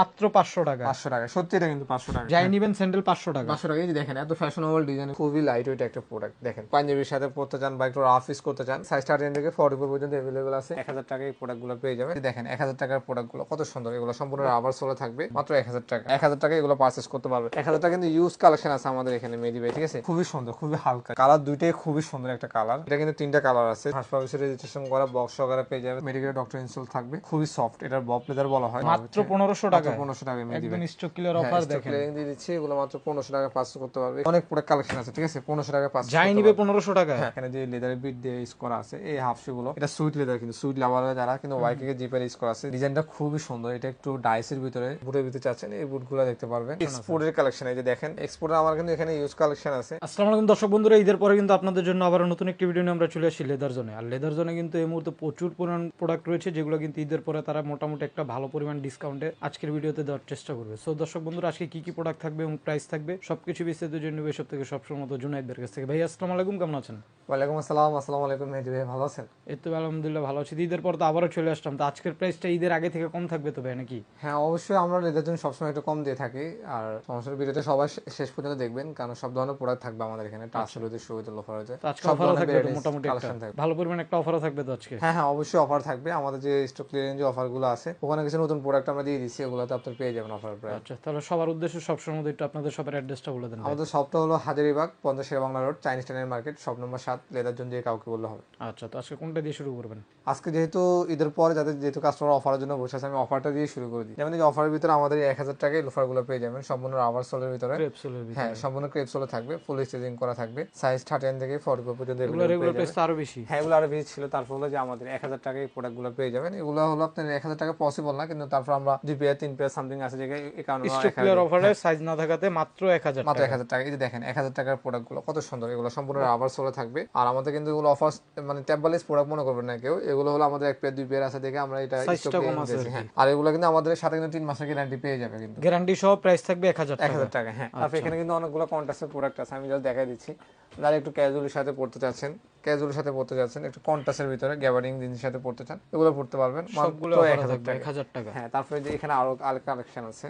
মাত্র পাঁচশো টাকা পাঁচশো টাকা সত্যি এটা কিন্তু পাঁচশো টাকা যাই নিবেন স্যান্ডেল পাঁচশো টাকা। পাঁচশো টাকা এই যে দেখেন এত ফ্যাশনেবল ডিজাইন খুবই লাইট ওয়েট একটা প্রোডাক্ট দেখেন পাঞ্জাবির সাথে পড়তে চান বা একটু রাফ ইউজ করতে চান সাইজ স্টার্টিং থেকে ফর্টি ফোর পর্যন্ত অ্যাভেলেবল আছে। এক হাজার টাকা এই প্রোডাক্টগুলো পেয়ে যাবেন। দেখেন এক হাজার টাকার প্রোডাক্টগুলো কত সুন্দর। এগুলো সম্পূর্ণ রাবার সোলে থাকবে মাত্র এক হাজার টাকা। এক হাজার টাকা এগুলো পারচেস করতে পারবে এক হাজার টাকা কিন্তু ইউজ কালেকশন আছে আমাদের এখানে মেডি ভাই ঠিক আছে? খুবই সুন্দর খুবই হালকা। কালার দুইটাই খুবই সুন্দর একটা কালার এটা কিন্তু তিনটা কালার আছে। হাসপাতাল রেজিস্ট্রেশন করা বক্স সহকারে পেয়ে যাবে মেডিকেল ডক্টর ইনস্টল থাকবে। খুবই সফট এটার বব লেদার বলা হয়। মাত্র পনেরোশো টাকা। পনেরোশো টাকা মেডি একদম স্টক ক্লিয়ার অফার দেখেন। ক্লিয়ারিং দিয়ে দিচ্ছি এগুলো মাত্র পনেরোশো টাকা পাস করতে পারবে। অনেক প্রোডাক্ট কালেকশন আছে ঠিক আছে? পনেরোশো টাকা পাস যাই নিবে পনেরোশো টাকা হ্যাঁ, এখানে যে লেদারের বিট দিয়ে ইউজ করা আছে এই হাফ শু গুলো। এটা সুইট লেদার কিন্তু সুইট লাভার যারা কিন্তু ওয়াইকে জিপের ইউজ করা আছে। ডিজাইনটা খুবই সুন্দর। এটা একটু ডাইসের ভিতরে বুটের ভিতরে চাচ্ছেন এই দেখতে পারবেন। এক্সপোর্টের কালেকশন এই যে দেখেন এক্সপোর্টের আমার কিন্তু এখানে ইউজ কালেকশন আছে। আসসালামু আলাইকুম দর্শক বন্ধুরা ঈদের পরে কিন্তু আপনাদের জন্য আবার নতুন একটি ভিডিও নিয়ে আমরা চলে আসি লেদার জোনে আর লেদার জোনে কিন্তু এই মুহূর্তে প্রচুর পরিমাণ প্রোডাক্ট রয়েছে যেগুলো কিন্তু ঈদের পরে তারা মোটামুটি একটা ভালো পরিমাণ ডিসকাউন্টে আজকের ভিডিওতে দেওয়ার চেষ্টা করবে। সো দর্শক বন্ধুরা আজকে কি কি প্রোডাক্ট থাকবে এবং প্রাইস থাকবে সবকিছু বিস্তারিত জন্য সব থেকে সবসময় মতো জুনাইদের কাছ থেকে। ভাই আসসালামু আলাইকুম কেমন আছেন? ওয়ালাইকুম আসসালাম আসসালামু আলাইকুম মেহেদি ভাই ভালো আছেন? এই তো আলহামদুলিল্লাহ ভালো আছি। ঈদের পর তো আবারও চলে আসলাম। তো আজকের প্রাইসটা ঈদের আগে থেকে কম থাকবে তো ভাই নাকি? হ্যাঁ অবশ্যই আমরা লেদার জন্য সবসময় একটু কম দিয়ে থাকি। আর সমস্যার ভিডিওতে সবাই শেষ পর্যন্ত দেখবেন কারণ সব ধরনের প্রোডাক্ট থাকবে আমাদের এখানে। টাচের হতে সুবিধা লোফার হতে আজকে সব অফারও থাকবে মোটামুটি ভালো পরিমাণ একটা অফারও থাকবে তো আজকে? হ্যাঁ হ্যাঁ অবশ্যই অফার থাকবে। আমাদের যে স্টক ক্লিয়ারিং যে অফারগুলো আছে ওখানে কিছু নতুন প্রোডাক্ট আমরা দিয়ে দিচ্ছি ওগুলোতে আপনি পেয়ে যাবেন অফার প্রায়। আচ্ছা তাহলে সবার উদ্দেশ্যে সবসময় মতো একটু আপনাদের সবার অ্যাড্রেসটা বলে দেন আমাদের শপটা হলো হাজারিবাগ পঞ্চাশ শের বাংলা রোড চাইনিজ টাইনের মার্কেট শপ নম্বর সাত লেদার জন্য যে কাউকে বললে হবে। আচ্ছা তো আজকে কোনটা দিয়ে শুরু করবেন? আজকে যেহেতু ঈদের পরে যাদের যেহেতু কাস্টমার অফারের জন্য বসে আছে আমি অফারটা দিয়ে শুরু করে দিই। যেমন এই অফারের ভিতরে আমাদের এক হাজার টাকায় লোফারগুলো পেয়ে যাবেন। সম্পূর্ণ রাবার সোলের ভিতরে। হ্যাঁ সম্পূর্ণ ক্রেপ সোলে থাকবে। ফুল স্টেজিং করা থাকবে। সাইজ থার্টি থেকে ফর্টি ফোর পর্যন্ত এগুলো প্রাইস আরও বেশি। হ্যাঁ এগুলো আরও বেশি ছিল। তারপর হলো যে আমাদের এক হাজার টাকায় প্রোডাক্টগুলো পেয়ে যাবেন। এগুলো হলো আপনার এক হাজার টাকা পসিবল না কিন্তু তারপর আমরা দুই পেয়ার তিন পেয়ার সামথিং আছে যে স্টক অফারে সাইজ না থাকাতে মাত্র এক হাজার মাত্র এক হাজার টাকা। এই যে দেখেন এক হাজার টাকার প্রোডাক্টগুলো কত সুন্দর। এগুলো সম্পূর্ণ রাবার সোলে থাকবে। আর আমাদের কিন্তু এগুলো অফার মানে ট্যাবলেস প্রোডাক্ট মনে করবেন না কেউ। এগুলো হলো আমাদের এক পেয়ার দুই পেয়ার আছে দেখে আমরা এটা কম আছে হ্যাঁ। আর এগুলো কিন্তু আমাদের সাথে কিন্তু তিন মাসের গ্যারান্টি পেয়ে যাবে কিন্তু। গ্যারান্টি সহ প্রাইস থাকবে এক হাজার এক টাকা হাজার টাকা। হ্যাঁ। তারপর এখানে কিন্তু অনেকগুলো কন্ট্রাস্টের প্রোডাক্ট আছে আমি জাস্ট দেখাই দিচ্ছি। যারা একটু ক্যাজুয়ালের সাথে পড়তে চাচ্ছেন ক্যাজুয়ালের সাথে পড়তে চাচ্ছেন একটু কন্ট্রাস্টের ভিতরে গ্যাবারিং জিনিসের সাথে পড়তে চান এগুলো পড়তে পারবেন। মাত্র এক হাজার টাকা। হ্যাঁ তারপরে যে এখানে আরও আলাদা কালেকশন আছে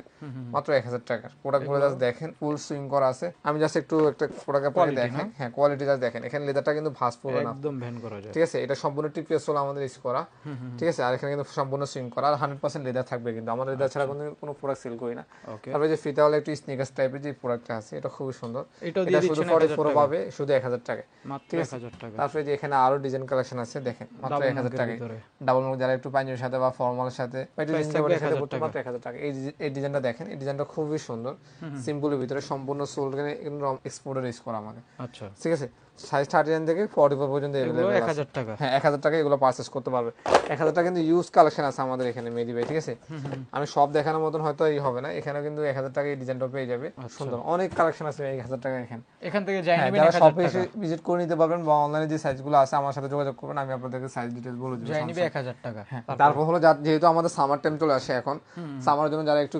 মাত্র এক হাজার টাকার। প্রোডাক্টগুলো জাস্ট দেখেন ফুল সুইং করা আছে। আমি জাস্ট একটু একটা প্রোডাক্ট আপনাকে দেখেন হ্যাঁ কোয়ালিটি জাস্ট দেখেন। এখানে লেদারটা কিন্তু ভাস পড়বে না। একদম ভ্যান করা যায়। ঠিক আছে এটা সম্পূর্ণ টিপিএস হলো আমাদের ইউজ করা। ঠিক আছে আর এখানে কিন্তু সম্পূর্ণ সুইং করা। আর হান্ড্রেড পার্সেন্ট লেদার থাকবে কিন্তু। আমাদের লেদার ছাড়া কোনো কোনো প্রোডাক্ট সেল করি না। তারপরে যে ফিতা হলো একটু স্নিকার্স টাইপের যে প্রোডাক্টটা আছে এটা খুবই সুন্দর। এটা শুধু ফর্টি ফোর পাবে শুধু এক হাজার টাকা হাজার টাকা। তারপরে যে এখানে আরও ডিজাইন কালেকশন আছে দেখেন মাত্র এক হাজার টাকা ভিতরে। ডাবল মগ যারা একটু পাঞ্জাবির সাথে বা ফর্মালের সাথে বা একটু জিন্স সাথে পড়তে মাত্র এক হাজার টাকা। এই এই ডিজাইনটা দেখেন এই ডিজাইনটা খুবই সুন্দর। সিম্পলের ভিতরে সম্পূর্ণ সোল এক্সপোর্টার ইউজ করা আমাদের। আচ্ছা। ঠিক আছে? সাইজ থার্টি নাইন থেকে ফর্টি ফোর পর্যন্ত এক। হাজার টাকা। হ্যাঁ এক হাজার টাকা এগুলো পারচেস করতে পারবে। এক হাজার টাকা কিন্তু ইউজ কালেকশন আছে আমাদের এখানে ভাই ঠিক আছে? আমি সব দেখানোর মতন হয়তো এই হবে না। এখানে কিন্তু এক হাজার টাকা এই ডিজাইনটা পেয়ে যাবে। আচ্ছা। সুন্দর। অনেক কালেকশন আছে এক হাজার টাকা এখানে। এখান থেকে যাই হ্যাঁ, যারা শপে এসে ভিজিট করে নিতে পারবেন বা অনলাইনে যে সাইজগুলো আছে আমার সাথে যোগাযোগ করবেন আমি আপনাদেরকে সাইজ ডিটেলস বলে দেবো যাই নিবে এক হাজার টাকা। হ্যাঁ, তারপর? হলো যেহেতু আমাদের সামার টাইম চলে আসে এখন সামার জন্য যারা একটু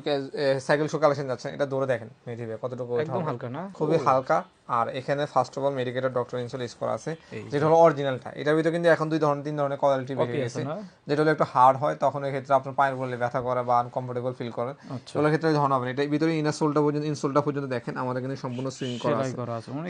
সাইকেল শো কালেকশন যাচ্ছে এটা ধরে দেখেন ভাই কতটুকু একদম হালকা না? খুবই হালকা। আর এখানে first of all medicated doctor insole use করা আছে যেটা হলো অরিজিনালটা এটার ভিতরে কিন্তু এখন দুই ধরনের তিন ধরনের কোয়ালিটি বেরিয়ে গেছে। যেটা হলো একটু হার্ড হয় তখন এই ক্ষেত্রে আপনার পায়ের বললে ব্যথা করে বা আনকমফোর্টেবল ফিল করেন আচ্ছা। ক্ষেত্রে ধরন হবে এটা ভিতরে ইনার সোলটা পর্যন্ত ইনসোলটা পর্যন্ত দেখেন আমাদের কিন্তু সম্পূর্ণ সুইং করা আছে।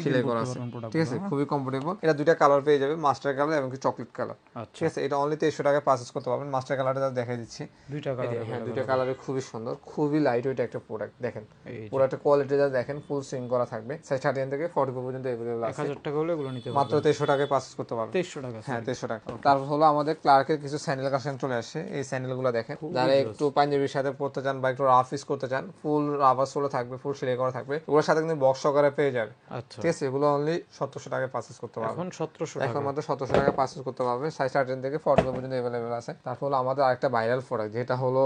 সেলাই করা আছে। ঠিক আছে? খুবই কমফোর্টেবল এটা দুইটা কালার পেয়ে যাবে মাস্টার কালার এবং চকলেট কালার আচ্ছা। ঠিক আছে? এটা অনলি তেইশশো টাকায় পারচেস করতে পারবেন। মাস্টার কালারটা দেখাই দিচ্ছি। দুইটা কালার হ্যাঁ দুইটা কালারে খুবই সুন্দর খুবই লাইট ওয়েট একটা প্রোডাক্ট দেখেন? প্রোডাক্টের কোয়ালিটি যা দেখেন ফুল সুইং করা থাকবে। সাইজ থার্টি থেকে ফর্টি ফোর পর্যন্ত অ্যাভেলেবল আছে। হাজার টাকা হলে এগুলো নিতে মাত্র তেইশশো টাকায় পারচেস করতে পারবেন টাকা হ্যাঁ তেইশশো টাকা। তারপর হলো আমাদের ক্লার্কের কিছু স্যান্ডেল কালেকশন চলে আসে। এই স্যান্ডেল দেখেন। যারা একটু পাঞ্জাবির সাথে পড়তে চান বা একটু রাফ ইউজ করতে চান ফুল রাবার সোলে থাকবে ফুল সেলাই করা থাকবে। ওগুলোর সাথে কিন্তু বক্স সহকারে পেয়ে যাবে। আচ্ছা। ঠিক আছে এগুলো অনলি সত্তরশো টাকায় পারচেস করতে পারবেন এখন সতেরোশো টাকা। এখন মাত্র সতেরোশো টাকা পারচেস করতে পারবে। সাইজ থার্টিন থেকে ফর্টি পর্যন্ত অ্যাভেলেবেল আছে। তারপর হলো আমাদের আরেকটা ভাইরাল প্রোডাক্ট যেটা হলো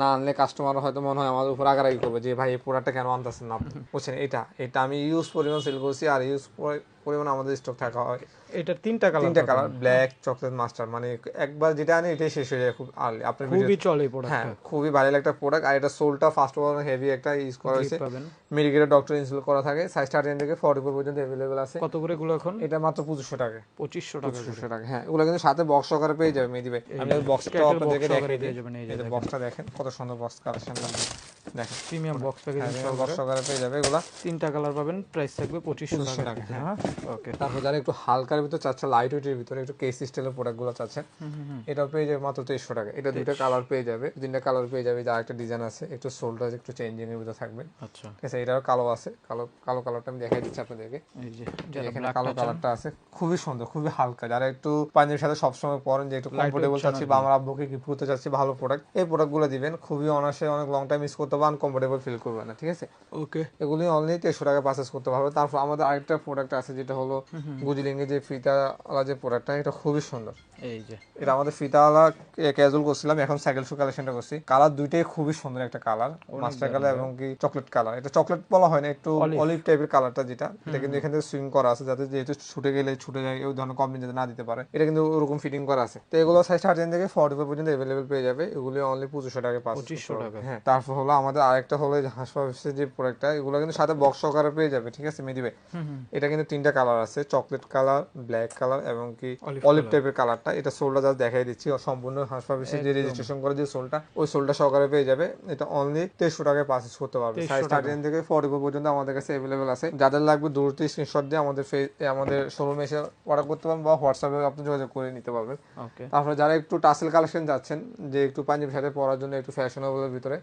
না আনলে কাস্টমার হয়তো মনে হয় আমাদের উপর আগারাগি করবে যে ভাই এই প্রোডাক্টটা কেন আনতেছেন না? আপনি? বুঝছেন? এটা এটা আমি ইউজ পরিমাণ সেল করছি আর ইউজ পরিমাণ আমাদের স্টক থাকা হয়। এটার তিনটা কালার তিনটা কালার ব্ল্যাক চকলেট মাস্টার মানে একবার যেটা আনে এটাই শেষ হয়ে যায় খুব আর্লি আপনার খুবই চলে প্রোডাক্ট হ্যাঁ খুবই ভালো একটা প্রোডাক্ট আর এটা সোলটা ফার্স্ট অফ হেভি একটা ইউজ করা হয়েছে। পাবেন। মেডিকেলের ডক্টর ইনস্টল করা থাকে। সাইজ স্টার্টিং থেকে ফর্টি ফোর পর্যন্ত অ্যাভেলেবেল আছে। কত করে এগুলো এখন? এটা মাত্র পঁচিশশো টাকা। পঁচিশশো টাকা করে। পঁচিশশো টাকা হ্যাঁ। ওগুলো কিন্তু সাথে বক্স সহকারে পেয়ে যাবে মেহেদি ভাই। আমি বক্সটা আপনাদেরকে যে বক্সটা দেখেন। কত সুন্দর বক্স কালেকশন দেখেন। প্রিমিয়াম বক্স প্যাকেজ বক্স সহকারে। পেয়ে যাবে এগুলা। তিনটা কালার পাবেন প্রাইস থাকবে পঁচিশশো টাকা। টাকা, হ্যাঁ। ওকে তারপর যারা একটু হালকার ভিতরে চাচ্ছে লাইট ওয়েটের ভিতরে একটু কেস স্টাইলের প্রোডাক্টগুলো চাচ্ছেন এটাও পেয়ে যাবে মাত্র তেইশশো টাকা। এটা দুইটা কালার পেয়ে যাবে তিনটা কালার পেয়ে যাবে যা একটা ডিজাইন আছে একটু সোলটা একটু চেঞ্জিং এর ভিতরে থাকবে। আচ্ছা। ঠিক আছে এটাও কালো আছে কালো কালো কালারটা আমি দেখাই দিচ্ছি আপনাদেরকে। এখানে কালো কালারটা আছে খুবই সুন্দর খুবই হালকা। যারা একটু পাঞ্জাবির সাথে সবসময় পরেন যে একটু কমফোর্টেবল চাচ্ছি বা আমার আব্বুকে গিফট করতে চাচ্ছি ভালো প্রোডাক্ট এই প্রোডাক্টগুলো দিবেন খুবই অনাসে অনেক লং টাইম ইউজ করতে পারবেন কমফোর্টেবল ফিল করবে না ঠিক আছে? ওকে এগুলি অনলি তেরোশো টাকা পারচেস করতে পারবে তারপর আমাদের আরেকটা প্রোডাক্ট আছে যেটা হলো গুজলিঙ্গে যে ফিতাওয়ালা যে প্রোডাক্টটা এটা খুবই সুন্দর। এই যে। এটা আমাদের ফিতাওয়ালা ক্যাজুয়াল করছিলাম এখন সাইকেল শু কালেকশনটা করছি। কালার দুইটাই খুবই সুন্দর একটা কালার মাস্টার কালার এবং কি চকলেট কালার এটা চকলেট বলা হয় না একটু অলিভ টাইপের কালারটা যেটা। এটা কিন্তু এখান থেকে সুইং করা আছে যাতে যেহেতু ছুটে গেলে ছুটে যায় ওই ধরনের কম্বিন যাতে না দিতে পারে। এটা কিন্তু ওরকম ফিটিং করা আছে। তো এগুলো সাইজ থার্টিন থেকে ফর্টি ফাইভ পর্যন্ত অ্যাভেলেবেল পেয়ে যাবে। এগুলি অনলি পঁচিশশো টাকা পাঁচ পঁচিশশো টাকা হ্যাঁ তারপর হলো আমাদের আরেকটা হলো হাসপাতালের যে প্রোডাক্টটা এগুলো কিন্তু সাথে বক্স সহকারে পেয়ে যাবে ঠিক আছে মেদিবে এটা কিন্তু তিনটা কালার আছে চকলেট কালার ব্ল্যাক কালার এবং কি অলিভ টাইপের কালারটা। এটা সোলটা জাস্ট দেখাই দিচ্ছি। সম্পূর্ণ হাসপাতালে যে রেজিস্ট্রেশন করে যে সোলটা ওই সোলটা সহকারে পেয়ে যাবে। এটা অনলি তেইশশো টাকায় পারচেস করতে পারবে। সাইজ থার্টিন থেকে ফর্টি পর্যন্ত আমাদের কাছে অ্যাভেলেবেল আছে। যাদের লাগবে দূরত্ব স্ক্রিনশট দিয়ে আমাদের আমাদের শোরুমে এসে অর্ডার করতে পারবেন বা হোয়াটসঅ্যাপে আপনি যোগাযোগ করে নিতে পারবেন। ওকে তারপরে যারা একটু টাসেল কালেকশন যাচ্ছেন যে একটু পাঞ্জাবি সাথে পরার জন্য একটু ফ্যাশনেবলের ভিতরে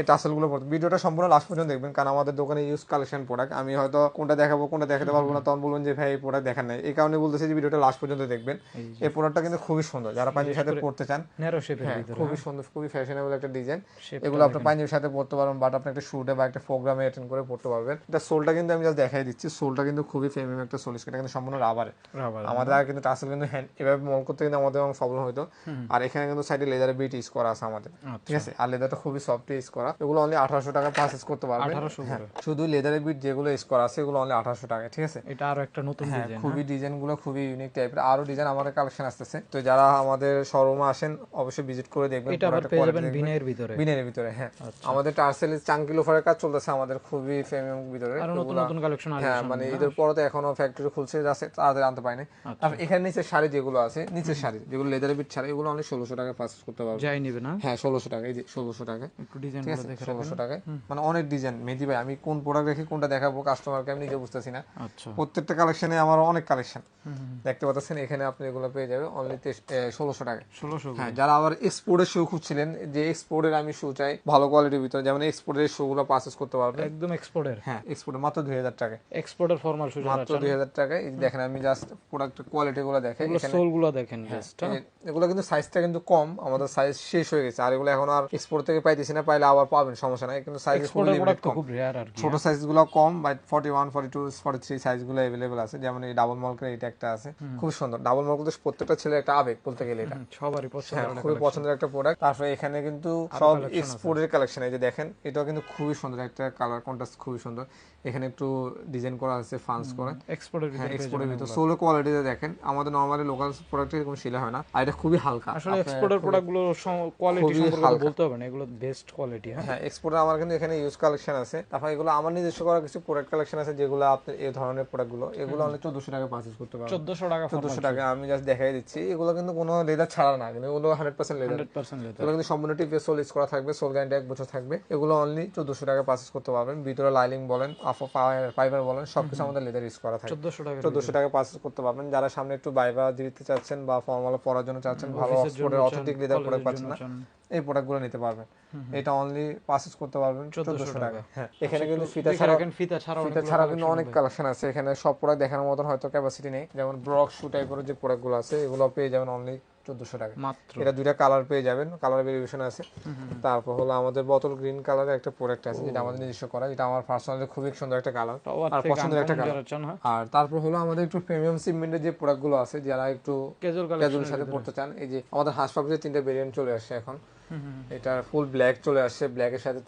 এই টাসেলগুলো পড়তে ভিডিওটা সম্পূর্ণ লাস্ট পর্যন্ত দেখবেন কারণ আমাদের দোকানে ইউজ কালেকশন প্রোডাক্ট আমি হয়তো কোনটা দেখাবো কোনটা দেখাতে পারব না তখন বলবেন যে ভাই এই প্রোডাক্ট দেখার নাই। এই কারণে বলতেছি যে ভিডিওটা লাস্ট পর্যন্ত দেখবেন। এই প্রোডাক্টটা কিন্তু খুবই সুন্দর। যারা পাঞ্জাবির সাথে পড়তে চান হ্যাঁ খুবই সুন্দর খুবই ফ্যাশনেবল একটা ডিজাইন এগুলো আপনার পাঞ্জাবির সাথে পড়তে পারবেন বাট আপনি একটা শুটে বা একটা প্রোগ্রামে অ্যাটেন্ড করে পড়তে পারবেন। এটা সোলটা কিন্তু আমি জাস্ট দেখাই দিচ্ছি। সোলটা কিন্তু খুবই প্রিমিয়াম একটা সোল এটা কিন্তু সম্পূর্ণ রাবার আমাদের আর কিন্তু টাসেল কিন্তু হ্যান্ড এভাবে মল করতে কিন্তু আমাদের অনেক প্রবলেম হতো আর এখানে কিন্তু সাইডে লেদারের বিট ইউজ করা আছে আমাদের। ঠিক আছে? আর লেদারটা খুবই সফট ইউজ করা। এগুলো অনলি আঠারোশো টাকা পারচেস করতে পারবেন। হ্যাঁ শুধু লেদারের বিট যেগুলো ইউজ করা আছে এগুলো অনলি আঠারোশো টাকা ঠিক আছে? এটা আরও একটা নতুন হ্যাঁ ডিজাইন খুবই ডিজাইনগুলো খুবই ইউনিক টাইপের আরও ডিজাইন আমাদের কালেকশন আসতেছে। তো যারা আমাদের শোরুমে আসেন অবশ্যই ভিজিট করে দেখবেন এটা আবার পেয়ে যাবেন ভিতরে। ভিতরে হ্যাঁ। আমাদের টার্সেলের চাঙ্কি লোফারের কাজ চলতেছে আমাদের খুবই প্রিমিয়াম ভিতরে। আরও নতুন নতুন কালেকশন আসবে হ্যাঁ মানে ঈদের পরে তো এখনও ফ্যাক্টরি খুলছে যাচ্ছে তাড়াতাড়ি আনতে পারিনি। তারপর এখানে নিচের শাড়ি যেগুলো আছে নিচের শাড়ি যেগুলো লেদারের বিট শাড়ি এগুলো অনেক ষোলোশো টাকা পারচেস করতে পারবে। যাই নিবে না? হ্যাঁ ষোলোশো টাকা এই যে ষোলোশো টাকা একটু ডিজাইন ঠিক আছে? ষোলোশো টাকায়। মানে অনেক ডিজাইন মেহেদি ভাই আমি কোন প্রোডাক্ট রেখে কোনটা দেখাবো? কাস্টমারকে আমি নিজে বুঝতেছি না। আচ্ছা। প্রত্যেকটা কালেকশনে আমার অনেক কালেকশন দেখতে পাচ্ছেন এখানে আপনি এগুলো পেয়ে যাবে অনলি ষোলোশো টাকায়। ষোলোশো হ্যাঁ যারা আবার এক্সপোর্টের শু খুঁজছিলেন যে এক্সপোর্টের আমি শু চাই ভালো কোয়ালিটির ভিতরে যেমন এক্সপোর্টের শু গুলো পারচেস করতে পারবেন। একদম এক্সপোর্টের হ্যাঁ এক্সপোর্টের মাত্র দুই হাজার টাকায়। এক্সপোর্টের ফর্মাল সুযোগ মাত্র দুই হাজার টাকায়। এই দেখেন আমি জাস্ট প্রোডাক্ট কোয়ালিটি গুলো দেখেন এগুলো সোলগুলো দেখেন জাস্ট এগুলো কিন্তু সাইজটা কিন্তু কম আমাদের সাইজ শেষ হয়ে গেছে। আর এগুলো এখন আর এক্সপোর্ট থেকে পাইতেছি না পাইলে আবার পাবেন সমস্যা নাই। কিন্তু সাইজ খুব রেয়ার আর ছোট সাইজগুলো কম but forty one forty two forty three সাইজগুলো অ্যাভেলেবল আছে। যেমন এই ডাবল মলকের এটা একটা আছে। খুব সুন্দর। ডাবল মলক তো প্রত্যেকটা ছেলে একটা আবেগ বলতে গেলে এটা। সবারই পছন্দ হ্যাঁ খুবই পছন্দের একটা প্রোডাক্ট তারপরে এখানে কিন্তু সব এক্সপোর্টের কালেকশন এই যে দেখেন এটাও কিন্তু খুবই সুন্দর। একটা কালার কন্ট্রাস্ট খুবই সুন্দর। এখানে একটু ডিজাইন করা আছে ফান্স করে। এক্সপোর্টের হ্যাঁ ভিতরে এক্সপোর্টের ভিতর। সোলো কোয়ালিটিতে দেখেন আমাদের নর্মালি লোকাল প্রোডাক্টে এরকম শিলা হয় না আর এটা খুবই হালকা। আসলে এক্সপোর্টের প্রোডাক্টগুলো কোয়ালিটি সম্পর্কে বলতে হবে না এগুলো বেস্ট কোয়ালিটি হ্যাঁ। হ্যাঁ এক্সপোর্টের আমার কিন্তু এখানে ইউজ কালেকশন আছে। তারপর এগুলো আমার নিজস্ব করা কিছু প্রোডাক্ট কালেকশন আছে যেগুলো আপনি এই ধরনের প্রোডাক্টগুলো এগুলো অনেক চোদ্দশো টাকা পারচেস করতে পারবেন। চোদ্দশো টাকা চোদ্দশো টাকা আমি জাস্ট দেখাই দিচ্ছি। এগুলো কিন্তু কোনো লেদার ছাড়া না কিন্তু এগুলো hundred percent leather hundred percent leather এগুলো কিন্তু সম্পূর্ণ টিপে সোল ইউজ করা থাকবে সোল গ্যারান্টি এক বছর থাকবে। এগুলো অনলি চোদ্দশো টাকা পারচেস করতে পারবেন। ভিতরে লাইলিং বলেন আফো ফাইবার বলেন সবকিছু আমাদের লেদার ইউজ করা থাকে। চোদ্দশো টাকা চোদ্দশো টাকা পারচেস করতে পারবেন। যারা সামনে একটু বাইবা দিতে চাচ্ছেন বা ফর্মাল পড়ার জন্য চাচ্ছেন ভালো অক্সফোর্ডের অথেন্টিক লেদার প্রোডাক্ট পাচ্ছেন না এই প্রোডাক্টগুলো নিতে পারবেন। এটা অনলি পারচেস করতে পারবেন চোদ্দশো টাকা। হ্যাঁ এখানে কিন্তু ফিতা ছাড়া ফিতা ছাড়াও ফিতা ছাড়া কিন্তু অনেক কালেকশন আছে। এখানে সব প্রোডাক্ট দেখানোর মতন হয়তো ক্যাপাসিটি নেই। যেমন ব্রক শু টাইপের যে প্রোডাক্টগুলো আছে এগুলো পেয়ে যাবেন অনলি চোদ্দশো টাকা। মাত্র। এটা দুইটা কালার পেয়ে যাবেন কালার ভেরিয়েশন আছে। তারপর হলো আমাদের বোতল গ্রিন কালারের একটা প্রোডাক্ট আছে যেটা আমাদের নিজস্ব করা। যেটা আমার পার্সোনালি খুবই সুন্দর একটা কালার আর পছন্দের একটা কালার আর তারপর হলো আমাদের একটু প্রিমিয়াম সিগমেন্টের যে প্রোডাক্টগুলো আছে যারা একটু ক্যাজুয়াল কালার ক্যাজুয়াল সাথে পড়তে চান এই যে আমাদের হাঁস পাপড়ির তিনটা ভেরিয়েন্ট চলে আসছে এখন। এটা ফুল ব্ল্যাক চলে আসছে ব্ল্যাকের সাথে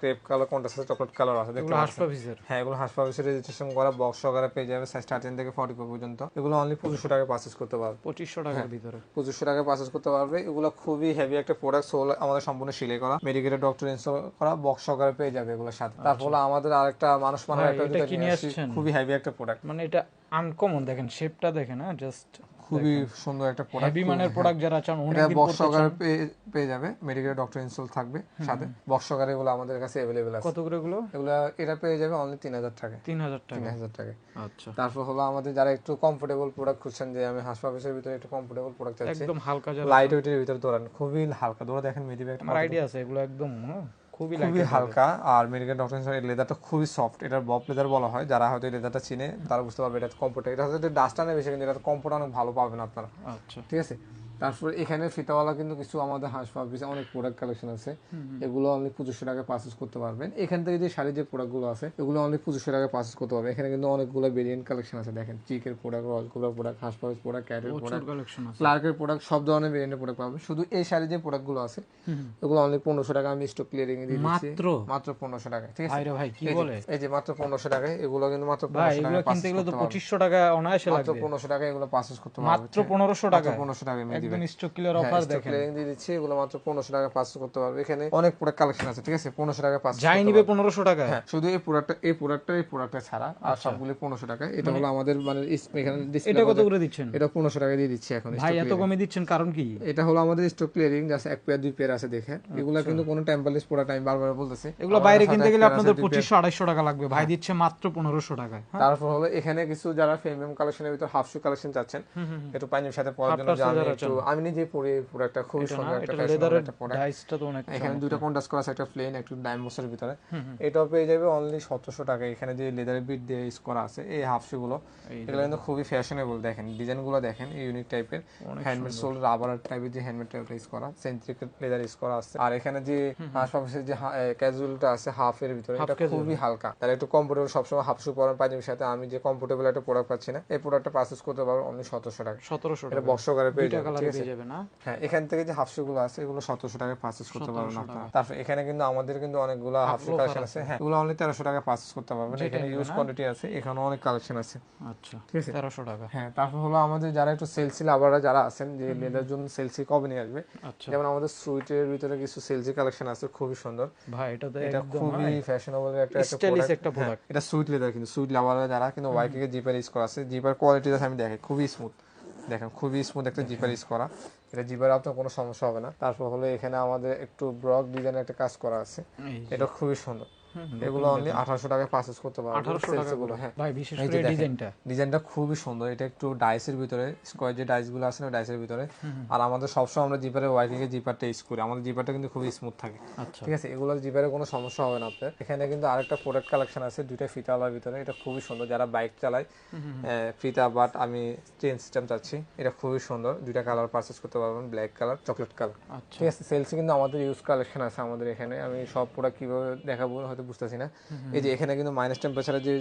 ক্রেপ কালার কন্ট্রাস্ট আছে চকলেট কালার আছে দেখতে পাচ্ছেন। হাসপা হ্যাঁ এগুলো হাসপাতাল রেজিস্ট্রেশন করা বক্স সহকারে পেয়ে যাবে সাইজ থার্টিন থেকে ফর্টি পর্যন্ত। এগুলো অনলি পঁচিশশো টাকা পারচেস করতে পারবে। পঁচিশশো টাকার ভিতরে। পঁচিশশো টাকা পারচেস করতে পারবে। এগুলো খুবই হেভি একটা প্রোডাক্ট সোল আমাদের সম্পূর্ণ সিলাই করা মেডিকেটেড ডক্টর ইনস্টল করা বক্স সহকারে পেয়ে যাবে এগুলোর সাথে। তারপর হলো আমাদের আরেকটা মানুষ মানে একটা? খুবই হেভি একটা প্রোডাক্ট মানে এটা আনকমন দেখেন শেপটা দেখেন হ্যাঁ জাস্ট খুবই সুন্দর একটা প্রোডাক্ট হেভি মানের প্রোডাক্ট যারা চান এটা বক্স সহকারে পেয়ে- যাবে মেডিকেল ডক্টর ইনস্টল থাকবে সাথে। বক্স সহকারে এগুলো আমাদের কাছে অ্যাভেলেবেল আছে। কত করে এগুলো? এগুলো এটা পেয়ে যাবে অনলি তিন হাজার টাকা। তিন হাজার তিন টাকা হাজার টাকা। আচ্ছা। তারপর হলো আমাদের যারা একটু কমফোর্টেবল প্রোডাক্ট খুঁজছেন যে আমি হাসপাতালের ভিতরে একটু কমফোর্টেবল প্রোডাক্ট চাচ্ছি একদম হালকা যারা লাইট ওয়েটের ভিতরে দৌড়ান। খুবই হালকা দৌড়া দেখেন মেডি ব্যাগ আমার আইডিয়া আছে এগুলো একদম হ্যাঁ, খুবই খুবই হালকা আর মেডিকেল ডক্টর লেদারটা খুবই সফট এটা বব লেদার বলা হয়। যারা হয়তো এই লেদারটা চিনে তারা বুঝতে পারবে এটা কমফোর্ট এটা হয়তো ডাস্ট নেবে বেশি কিন্তু এটা কমফোর্ট অনেক ভালো পাবেন আপনারা। আচ্ছা। ঠিক আছে? তারপর এখানে ফিতাওয়ালা কিন্তু কিছু আমাদের হাসপাতাল অনেক প্রোডাক্ট কালেকশন আছে। এগুলো অনলি পঁচিশশো টাকা পারচেস করতে পারবেন। এখান থেকে যে শাড়ির যে প্রোডাক্টগুলো আছে এগুলো অনলি পঁচিশশো টাকা পারচেস করতে পারবেন। এখানে কিন্তু অনেকগুলো ভেরিয়েন্ট কালেকশন আছে। দেখেন চিকের প্রোডাক্ট রসগোল্লার প্রোডাক্ট প্রোডাক্ট ক্যাটের প্রোডাক্ট কালেকশন আছে। ক্লার্কের প্রোডাক্ট সব ধরনের ভেরিয়েন্টের প্রোডাক্ট পাবেন। শুধু এই শাড়ির যে প্রোডাক্টগুলো আছে এগুলো অনলি পনেরোশো টাকা আমি স্টক ক্লিয়ারিং এ দিয়ে দিচ্ছি। মাত্র? মাত্র পনেরোশো টাকা ঠিক আছে? ভাই কি বলে? এই যে মাত্র পনেরোশো টাকায় এগুলো কিন্তু মাত্র পনেরোশো টাকা পঁচিশশো টাকা অনায়াসে মাত্র পনেরোশো টাকা এগুলো পারচেস করতে পারবেন। মাত্র পনেরোশো টাকা পনেরোশো টাকা একদম স্টক ক্লিয়ার অফার দেখেন। ক্লিয়ারিং দিয়ে দিচ্ছি এগুলো মাত্র পনেরোশো টাকা পারচেস করতে পারবে। এখানে অনেক প্রোডাক্ট কালেকশন আছে ঠিক আছে? পনেরোশো টাকা পারচেস যাই নিবে পনেরোশো টাকা হ্যাঁ শুধু এই প্রোডাক্টটা এই প্রোডাক্টটা এই প্রোডাক্টটা ছাড়া আর সবগুলো পনেরোশো টাকা এটা হলো আমাদের মানে এখানে display এটা কত করে দিচ্ছেন? এটা পনেরোশো টাকা দিয়ে দিচ্ছি এখন ভাই এত কমে দিচ্ছেন কারণ কি? এটা হলো আমাদের স্টক ক্লিয়ারিং জাস্ট এক পেয়ার দুই পেয়ার আছে দেখে এগুলো কিন্তু কোনো টেম্পালিশ প্রোডাক্ট আমি বারবার বলতেছি। এগুলো বাইরে কিনতে গেলে আপনাদের টাকা লাগবে। ভাই দিচ্ছে মাত্র পনেরোশো টাকায়। হ্যাঁ? তারপর হলো এখানে কিছু যারা কালেকশনের ভিতর হাফ শু কালেকশন চাচ্ছেন একটু পাঞ্জাবির সাথে পরার জন্য। একটু আমি নিজে পরে এই প্রোডাক্টটা খুবই সুন্দর একটা ফ্যাশনেবল একটা প্রোডাক্ট ডাইসটা তো অনেক এখানে দুটো কন্ট্রাস্ট করা আছে? একটা প্লেন একটু ডায়মন্ডসের ভিতরে। এটাও পেয়ে যাবে অনলি সতেরোশো টাকা। এখানে যে লেদারের বিট দিয়ে ইউজ করা আছে এই হাফ শু গুলো এগুলো কিন্তু খুবই ফ্যাশনেবল দেখেন। ডিজাইনগুলো দেখেন ইউনিক টাইপের হ্যান্ডমেড সোল রাবার টাইপের যে হ্যান্ডমেড টাইপটা ইউজ করা সেন্ট্রিক লেদার ইউজ করা আছে। আর এখানে যে হাসপাতালের যে ক্যাজুয়ালটা আছে হাফ এর ভিতরে এটা খুবই হালকা। তাহলে একটু কমফোর্টেবল সবসময় হাফ শু পরার পাঞ্জাবির সাথে আমি যে কমফোর্টেবল একটা প্রোডাক্ট পাচ্ছি না এই প্রোডাক্টটা পারচেস করতে পারব অনলি সতেরোশো টাকা। সতেরোশো এটা টাকা। বক্স সহকারে পেয়ে ঠিক আছে। হ্যাঁ এখান থেকে যে হাফশু গুলো আছে এগুলো সতেরোশো টাকায় পারচেস করতে পারবেন আপনারা। তারপর এখানে কিন্তু আমাদের কিন্তু অনেকগুলো হাফশু কালেকশন আছে। হ্যাঁ এগুলো অনলি তেরোশো টাকা পারচেস করতে পারবেন। এখানে ইউজ কোয়ান্টিটি আছে এখানে অনেক কালেকশন আছে। আচ্ছা ঠিক আছে? তেরোশো টাকা। হ্যাঁ তারপর হলো আমাদের যারা একটু সেলসি লাভাররা যারা আছেন যে লেদার জন্য সেলসি কবে নিয়ে আসবে আচ্ছা। যেমন আমাদের সুইটের ভিতরে কিছু সেলসি কালেকশন আছে খুবই সুন্দর। ভাই এটা তো এটা খুবই ফ্যাশনেবল একটা একটা স্টাইলিশ একটা প্রোডাক্ট এটা সুইট লেদার কিন্তু সুইট লাভাররা যারা কিন্তু ওয়াইকে জিপার ইউজ করা আছে। জিপার কোয়ালিটি আমি দেখাই খুবই স্মুথ দেখেন খুবই স্মুথ একটা জিপার ইউজ করা। এটা জিপারে আপনার কোনো সমস্যা হবে না। তারপর হলো এখানে আমাদের একটু ব্রক ডিজাইনের একটা কাজ করা আছে। এটা খুবই সুন্দর। এগুলো অনলি টাকায় পারচেস করতে পারবেন আঠারোশো টাকা গুলো হ্যাঁ ভাই বিশেষ করে ডিজাইনটা। ডিজাইনটা খুবই সুন্দর। এটা একটু ডাইসের ভিতরে স্কোয়ার যে ডাইসগুলো আছে না ডাইসের ভিতরে। আর আমাদের সবসময় আমরা জিপারে ওয়াইকিং এর জিপারটা ইউজ করি। আমাদের জিপারটা কিন্তু খুবই স্মুথ থাকে। আচ্ছা। ঠিক আছে? এগুলো জিপারে কোনো সমস্যা হবে না আপনার। এখানে কিন্তু আরেকটা প্রোডাক্ট কালেকশন আছে দুইটা ফিতাওয়ালার ভিতরে। এটা খুবই সুন্দর। যারা বাইক চালায় ফিতা বাট আমি চেন সিস্টেম চাচ্ছি। এটা খুবই সুন্দর। দুইটা কালার পারচেস করতে পারবেন। ব্ল্যাক কালার চকলেট কালার ঠিক আছে? সেলসে কিন্তু আমাদের ইউজ কালেকশন আছে আমাদের এখানে। আমি সব প্রোডাক্ট কীভাবে দেখাবো হয়তো বুঝতেছি না। এই যে এখানে কিন্তু মাইনাস টেম্পারেচারে যে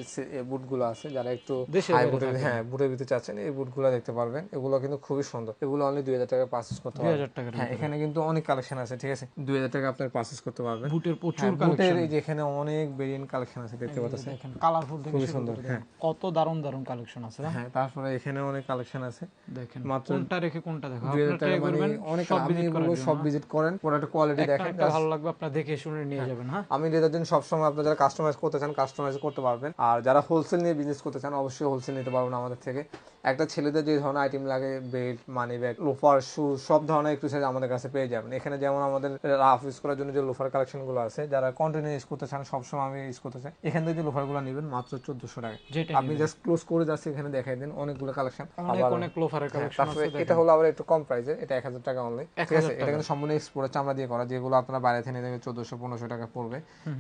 বুটগুলো আছে যারা একটু হাই বুটের হ্যাঁ বুটের ভিতরে চাচ্ছেন এই বুটগুলো দেখতে পারবেন। এগুলো কিন্তু খুবই সুন্দর। এগুলো অনলি দুই হাজার টাকা পারচেস করতে পারবেন। হ্যাঁ এখানে কিন্তু অনেক কালেকশন আছে ঠিক আছে? দুই হাজার টাকা আপনার পারচেস করতে পারবেন। বুটের প্রচুর হ্যাঁ, বুটের কালেকশন এই যে এখানে অনেক ভেরিয়েন্ট কালেকশন আছে দেখতে পাচ্ছেন কালারফুল শুরু সুন্দর, করে কত দারুণ দারুণ কালেকশন আছে হ্যাঁ? তারপরে এখানে অনেক কালেকশন আছে। দেখেন মাত্র কোনটা রেখে কোনটা দেখো আপনারা টাকা মানে করবেন অনেক সব আপনি সব হ্যাঁ? ভিজিট করেন প্রোডাক্ট কোয়ালিটি দেখেন একটা ভালো লাগবে আপনারা দেখে শুনে নিয়ে যাবেন হ্যাঁ? আমি লেদার জন্য সবসময় আপনি যারা কাস্টমাইজ করতে চান কাস্টমাইজ করতে পারবেন। আর যারা হোলসেল নিয়ে বিজনেস করতে চান, অবশ্যই হোলসেল নিতে পারবেন আমাদের থেকে। একটা ছেলেদের যে ধরনের আইটেম লাগে belt money bag loafer shoe সব ধরনের একটু সাইজ আমাদের কাছে পেয়ে যাবেন। এখানে যেমন আমাদের রাফ ইউজ করার জন্য যে লোফার কালেকশনগুলো আছে যারা কন্টিনিউ ইউজ করতে চান সবসময় আমি ইউজ করতে চাই। এখান থেকে যে লোফারগুলো নেবেন মাত্র চোদ্দশো টাকা। আপনি জাস্ট ক্লোজ করে যাচ্ছে এখানে দেখাই দেন অনেকগুলো কালেকশন অনেক অনেক লোফারের কালেকশন এটা হলো আবার একটু কম প্রাইসে এটা এক হাজার টাকা অনলি ঠিক আছে? এটা কিন্তু সম্পূর্ণ এক্সপোর্টের চামড়া দিয়ে করা যেগুলো আপনারা বাইরে থেকে নেবে চোদ্দশো পনেরোশো টাকা পড়বে।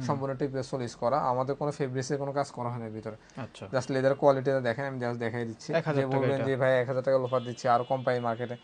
সম্পূর্ণ টিপে ইউজ করা। আমাদের কোনো ফেব্রিক্সের কোনো কাজ করা হয় না ভিতরে। আচ্ছা। জাস্ট লেদার কোয়ালিটিটা দেখেন আমি জাস্ট দেখাই দিচ্ছি। 1000 যে টাকা বলবেন যে ভাই এক হাজার টাকা লোফার দিচ্ছি আর কম পাই মার্কেটে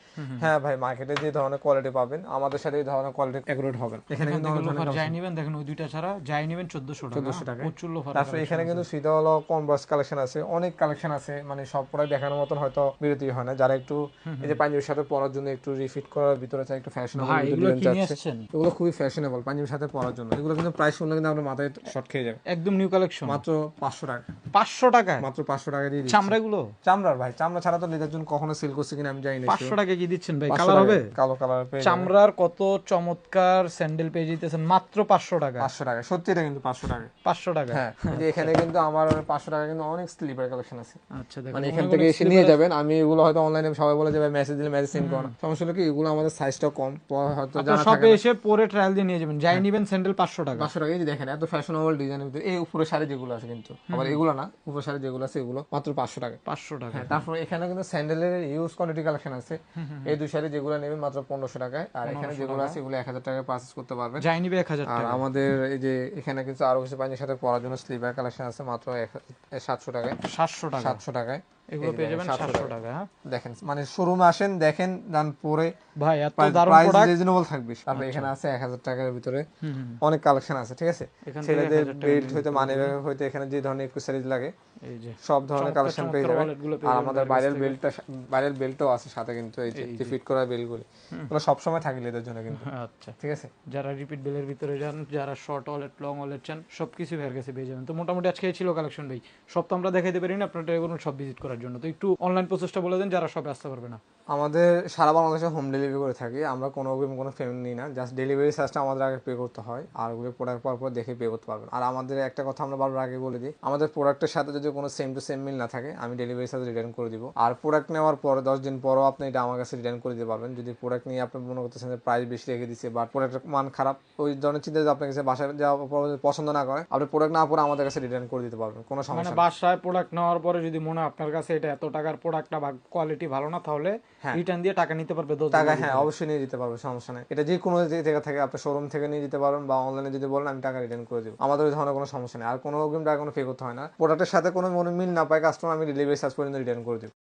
হ্যাঁ ভাই মার্কেটে যে ধরনের কোয়ালিটি পাবেন আমাদের সাথে এই ধরনের কোয়ালিটি একুরেট হবে এখানে কিন্তু ধরনের যাই নেবেন দেখেন ওই দুইটা ছাড়া যাই নেবেন চোদ্দশো টাকা। 1400 টাকায়। প্রচুর লোফার তারপরে এখানে কিন্তু শীতে হলো কনভার্স কালেকশন আছে অনেক কালেকশন আছে মানে সব প্রোডাক্ট দেখানোর মতন হয়তো বিরতি হয় না। যারা একটু এই যে পাঞ্জাবির সাথে পরার জন্য একটু রিফিট করার ভিতরে চাই একটু ফ্যাশনেবল এগুলো কি নিয়ে আসছেন? এগুলো খুবই ফ্যাশনেবল পাঞ্জাবির সাথে পরার জন্য। এগুলো কিন্তু প্রাইস শুনলে কিন্তু আপনার মাথায় শর্ট খেয়ে যাবে। একদম নিউ কালেকশন মাত্র পাঁচশো টাকা। পাঁচশো টাকা মাত্র পাঁচশো টাকা দিয়ে দিচ্ছি। চামড়াগুলো? চামড়ার ভাই চামড়া ছাড়া তো লেদার জন্য কখনো সেল করছে কিনা আমি জানি না পাঁচশো টাকা কি দিচ্ছেন ভাই? কালার হবে? কালো কালার পেয়ে চামড়ার কত চমৎকার স্যান্ডেল পেয়ে যেতেছেন মাত্র পাঁচশো টাকা পাঁচশো টাকা সত্যি এটা কিন্তু পাঁচশো টাকা পাঁচশো টাকা হ্যাঁ এখানে কিন্তু আমার পাঁচশো টাকা কিন্তু অনেক স্লিপার কালেকশন আছে। আচ্ছা দেখো মানে এখান থেকে এসে নিয়ে যাবেন। আমি এগুলো হয়তো অনলাইনে সবাই বলে যে মেসেজ দিলে মেসেজ সেন্ড করো না। সমস্যা হলো কি এগুলো আমাদের সাইজটা কম হয়তো জানা থাকে শপে এসে পরে ট্রায়াল দিয়ে নিয়ে যাবেন। যাই নিবেন স্যান্ডেল পাঁচশো টাকা। পাঁচশো টাকা এই যে দেখেন এত ফ্যাশনেবল ডিজাইনের ভিতরে এই উপরে শাড়ি যেগুলো আছে কিন্তু আবার এগুলো না উপরে শাড়ি যেগুলো আছে এগুলো মাত্র পাঁচশো টাকা পাঁচশো টাকা। হ্যাঁ তারপর এখানে কিন্তু স্যান্ডেলের ইউজ কোয়ালিটি কালেকশন আছে। এই দুই শাড়ি যেগুলো নেবেন মাত্র পনেরোশো টাকায়। আর এখানে যেগুলো আছে এগুলো এক হাজার টাকায় পারচেস করতে পারবেন। যাই নিবে এক হাজার আর আমাদের এই যে এখানে কিন্তু আরও কিছু পাঞ্জাবির সাথে পরার জন্য স্লিপার কালেকশন আছে মাত্র সাতশো টাকায়। সাতশো টাকা। সাতশো টাকায়। এগুলো পেয়ে যাবেন সাতশো টাকা। হ্যাঁ? দেখেন মানে শোরুমে আসেন দেখেন দান পরে ভাই এত দারুণ প্রোডাক্ট রিজনেবল থাকবে। তারপরে এখানে আছে এক হাজার টাকার ভিতরে অনেক কালেকশন আছে ঠিক আছে? ছেলেদের বেল্ট হইতে মানে হইতে এখানে যে ধরনের অ্যাকসেসরিজ লাগে এই যে সব ধরনের কালেকশন পেয়ে যাবেন। wallet গুলো পেয়ে আর আমাদের বাইরের বেল্টটা বাইরের বেল্টও আছে সাথে কিন্তু এই যে ফিট করা বেল্টগুলি এগুলো সবসময় থাকে এদের জন্য কিন্তু আচ্ছা। ঠিক আছে? যারা রিপিট বেলের ভিতরে যান যারা শর্ট ওয়ালেট লং ওয়ালেট চান সব কিছু ভাইয়ের কাছে পেয়ে যাবেন। তো মোটামুটি আজকে ছিল কালেকশন ভাই। সব তো আমরা দেখাইতে পারি না আপনারা সব ভিজিট করার জন্য। তো একটু অনলাইন প্রসেসটা বলে দেন যারা সবে আসতে পারবে না। আমাদের সারা বাংলাদেশে হোম ডেলিভারি করে থাকি। আমরা কোনো কোনো পেমেন্ট নিই না। জাস্ট ডেলিভারি চার্জটা আমাদের আগে পে করতে হয়। আর ওগুলো প্রোডাক্ট পাওয়ার পর দেখে পে করতে পারবেন। আর আমাদের একটা কথা আমরা বারবার আগে বলে দিই। আমাদের প্রোডাক্টের সাথে যদি কোনো সেম টু সেম মিল না থাকে আমি ডেলিভারি চার্জ রিটার্ন করে দিব। আর প্রোডাক্ট নেওয়ার পর দশ দিন পরও আপনি এটা আমার কাছে রিটার্ন করে দিতে পারবেন। যদি প্রোডাক্ট নিয়ে আপনি মনে করতেছেন যে প্রাইস বেশি রেখে দিচ্ছে বা প্রোডাক্টের মান খারাপ ওই ধরনের চিন্তা যদি আপনার কাছে বাসায় যাওয়ার পর পছন্দ না করে আপনি প্রোডাক্ট না পরে আমাদের কাছে রিটার্ন করে দিতে পারবেন। কোনো মানে সমস্যা বাসায় প্রোডাক্ট নেওয়ার পরে যদি মনে আপনার কাছে এটা এত টাকার প্রোডাক্টটা বা কোয়ালিটি ভালো না তাহলে রিটার্ন দিয়ে টাকা নিতে পারবে টাকা হ্যাঁ অবশ্যই নিয়ে যেতে পারবে সমস্যা নেই। এটা যে কোনো জায়গা থেকে আপনি শোরুম থেকে নিয়ে যেতে পারেন বা অনলাইনে যদি বলেন আমি টাকা রিটার্ন করে দেবো। আমাদের ওই ধরনের কোনো সমস্যা নেই। আর কোনো অগ্রিম টাকা কোনো পে করতে হয় না। প্রোডাক্টের সাথে কোনো মনে মিল না পায় কাস্টমার আমি ডেলিভারি চার্জ পর্যন্ত রিটার্ন করে দেবো।